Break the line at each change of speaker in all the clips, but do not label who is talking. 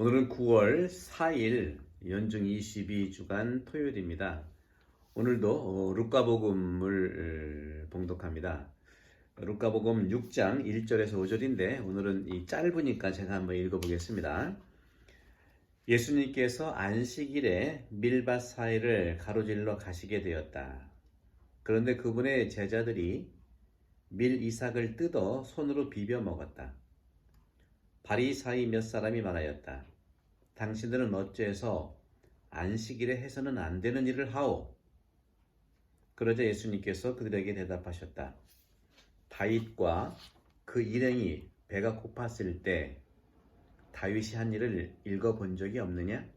오늘은 9월 4일 연중 22주간 토요일입니다. 오늘도 어, 루카복음을 어, 봉독합니다. 루카복음 6장 1절에서 5절인데 오늘은 이 짧으니까 제가 한번 읽어보겠습니다. 예수님께서 안식일에 밀밭 사이를 가로질러 가시게 되었다. 그런데 그분의 제자들이 밀 이삭을 뜯어 손으로 비벼 먹었다. 바리사이 몇 사람이 말하였다. 당신들은 어째서 안식일에 해서는 안 되는 일을 하오? 그러자 예수님께서 그들에게 대답하셨다. 다윗과 그 일행이 배가 고팠을 때 다윗이 한 일을 읽어본 적이 없느냐?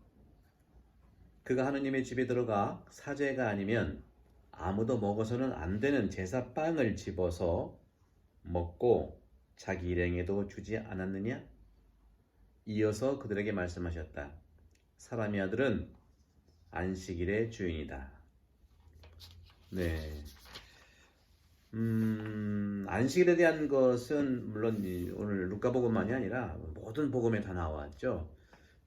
그가 하느님의 집에 들어가 사제가 아니면 아무도 먹어서는 안 되는 제사 빵을 집어서 먹고 자기 일행에도 주지 않았느냐? 이어서 그들에게 말씀하셨다. 사람의 아들은 안식일의 주인이다. 네. 음, 안식일에 대한 것은 물론 오늘 루카복음만이 아니라 모든 복음에 다 나왔죠.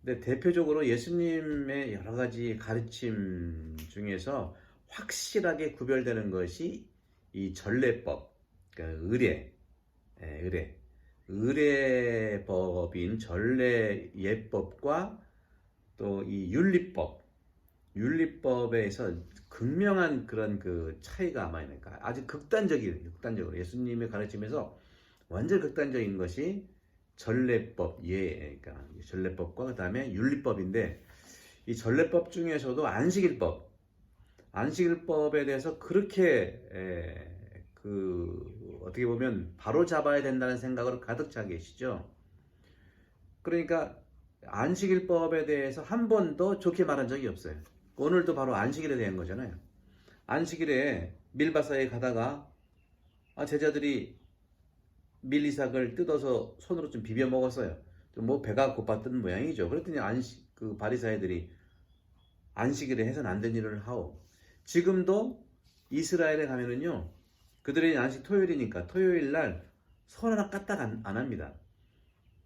근데 대표적으로 예수님의 여러 가지 가르침 중에서 확실하게 구별되는 것이 이 전례법, 그러니까 의례, 예, 의례, 의례법인 전례 예법과 또 이 윤리법, 윤리법에서 극명한 그런 그 차이가 아마 있니까 아주 극단적이에요. 극단적으로 예수님의 가르침에서 완전 극단적인 것이 전례법, 예, 그러니까 전례법과 그 다음에 윤리법인데 이 전례법 중에서도 안식일법, 안식일법에 대해서 그렇게 에, 그 어떻게 보면 바로 잡아야 된다는 생각으로 가득 차 계시죠. 그러니까 안식일법에 대해서 한 번도 좋게 말한 적이 없어요. 오늘도 바로 안식일에 대한 거잖아요. 안식일에 밀바사에 가다가 아, 제자들이 밀리삭을 뜯어서 손으로 좀 비벼 먹었어요. 좀뭐 배가 고팠던 모양이죠. 그랬더니 안식 그 바리사이들이 안식일에 해서는 안 된 일을 하오. 지금도 이스라엘에 가면은요. 그들의 안식 토요일이니까 토요일 날손 하나 까딱 안, 안 합니다.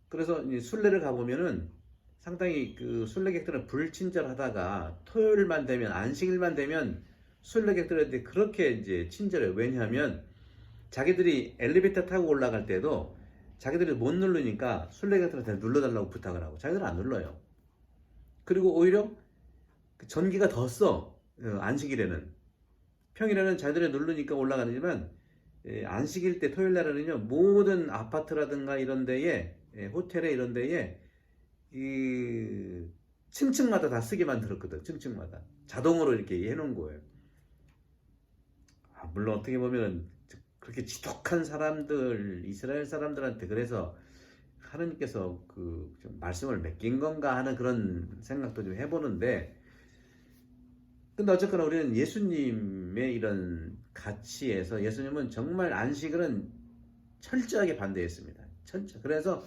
그래서 순례를 가보면은 상당히 그 순례객들은 불친절하다가 토요일만 되면 안식일만 되면 순례객들한테 그렇게 이제 친절해요. 왜냐하면 자기들이 엘리베이터 타고 올라갈 때도 자기들이 못 누르니까 순례객들한테 눌러달라고 부탁을 하고 자기들은 안 눌러요. 그리고 오히려 그 전기가 더 써. 어, 안식일에는 평일에는 자기들이 누르니까 올라가지만 예, 안식일 때 토요일 날에는요 모든 아파트라든가 이런 데에 예, 호텔에 이런 데에 이 층층마다 다 쓰게 만들었거든. 층층마다 자동으로 이렇게 해놓은 거예요. 아, 물론 어떻게 보면 그렇게 지독한 사람들 이스라엘 사람들한테 그래서 하나님께서 그 말씀을 맡긴 건가 하는 그런 생각도 좀 해보는데 근데 어쨌거나 우리는 예수님의 이런 가치에서 예수님은 정말 안식일은 철저하게 반대했습니다. 철저. 그래서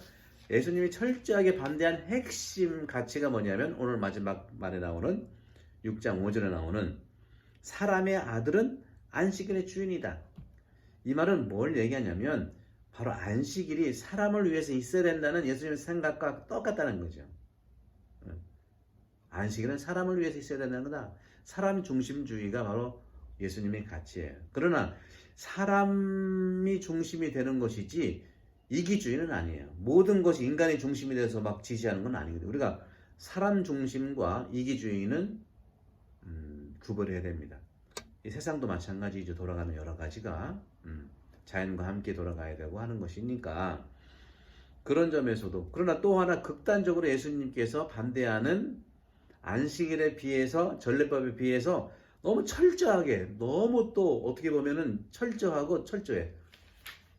예수님이 철저하게 반대한 핵심 가치가 뭐냐면 오늘 마지막 말에 나오는 6장 5절에 나오는 사람의 아들은 안식일의 주인이다. 이 말은 뭘 얘기하냐면 바로 안식일이 사람을 위해서 있어야 된다는 예수님의 생각과 똑같다는 거죠. 안식일은 사람을 위해서 있어야 된다는 거다. 사람 중심주의가 바로 예수님의 가치예요. 그러나 사람이 중심이 되는 것이지 이기주의는 아니에요. 모든 것이 인간의 중심이 돼서 막 지시하는 건 아니거든요. 우리가 사람 중심과 이기주의는 음, 구별해야 됩니다. 이 세상도 마찬가지죠. 돌아가는 여러 가지가 음, 자연과 함께 돌아가야 되고 하는 것이니까 그런 점에서도 그러나 또 하나 극단적으로 예수님께서 반대하는 안식일에 비해서 전례법에 비해서 너무 철저하게 너무 또 어떻게 보면은 철저하고 철저해.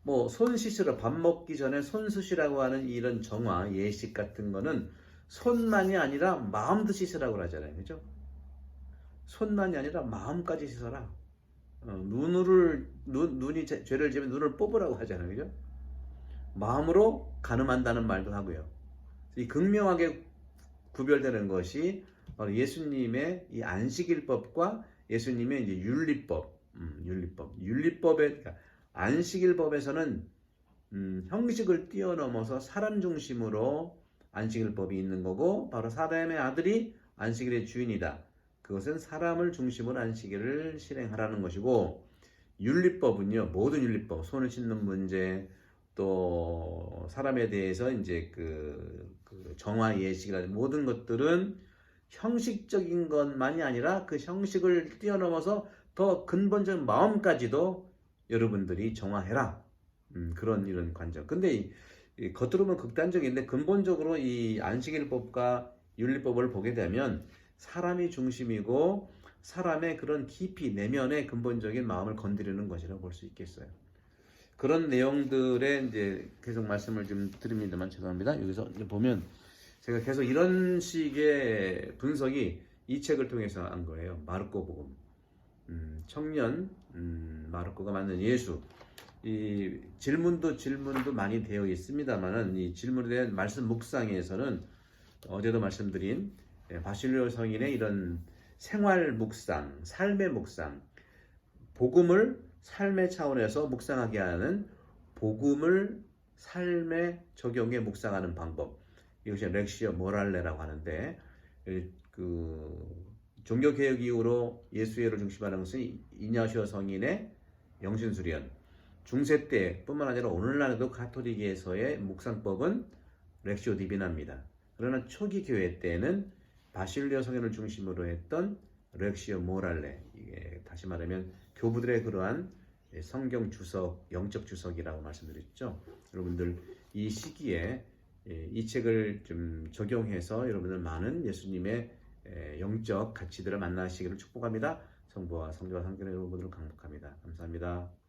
뭐 손 씻으러 밥 먹기 전에 손 씻으라고 하는 이런 정화 예식 같은 거는 손만이 아니라 마음도 씻으라고 하잖아요. 그죠? 손만이 아니라 마음까지 씻어라. 어, 눈을 눈, 눈이 죄, 죄를 지면 눈을 뽑으라고 하잖아요. 그죠? 마음으로 가늠한다는 말도 하고요. 이 극명하게 구별되는 것이 예수님의 이 안식일법과 예수님의 이제 윤리법, 음, 윤리법, 윤리법의 그러니까 안식일법에서는 음, 형식을 뛰어넘어서 사람 중심으로 안식일법이 있는 거고 바로 사람의 아들이 안식일의 주인이다. 그것은 사람을 중심으로 안식일을 실행하라는 것이고 윤리법은요 모든 윤리법 손을 씻는 문제 또 사람에 대해서 이제 그, 그 정화 예식이라든 모든 것들은 형식적인 것만이 아니라 그 형식을 뛰어넘어서 더 근본적인 마음까지도 여러분들이 정화해라 음, 그런 이런 관점. 근데 이, 이 겉으로 보면 극단적인데 근본적으로 이 안식일법과 윤리법을 보게 되면 사람이 중심이고 사람의 그런 깊이 내면의 근본적인 마음을 건드리는 것이라고 볼 수 있겠어요. 그런 내용들에 이제 계속 말씀을 좀 드립니다만 죄송합니다. 여기서 보면 제가 계속 이런 식의 분석이 이 책을 통해서 한 거예요. 마르코 복음. 음, 청년 음, 마르코가 만든 예수. 이 질문도 질문도 많이 되어 있습니다만은 이 질문에 대한 말씀 묵상에서는 어제도 말씀드린 예, 바실리오 성인의 이런 생활 묵상, 삶의 묵상, 복음을 삶의 차원에서 묵상하게 하는 복음을 삶의 적용에 묵상하는 방법. 이것이 렉시어 모랄레라고 하는데 이- 그 종교 개혁 이후로 예수회를 중심하는 것은 이냐시오 성인의 영신수련 중세 때뿐만 아니라 오늘날에도 가톨릭에서의 묵상법은 렉시오 디비나입니다. 그러나 초기 교회 때는 바실리오 성인을 중심으로 했던 렉시오 모랄레 이게 다시 말하면 교부들의 그러한 성경 주석, 영적 주석이라고 말씀드렸죠. 여러분들 이 시기에 예, 이 책을 좀 적용해서 여러분들 많은 예수님의 에, 영적 가치들을 만나시기를 축복합니다. 성부와 성자와 성결의 여러분들을 강복합니다. 감사합니다.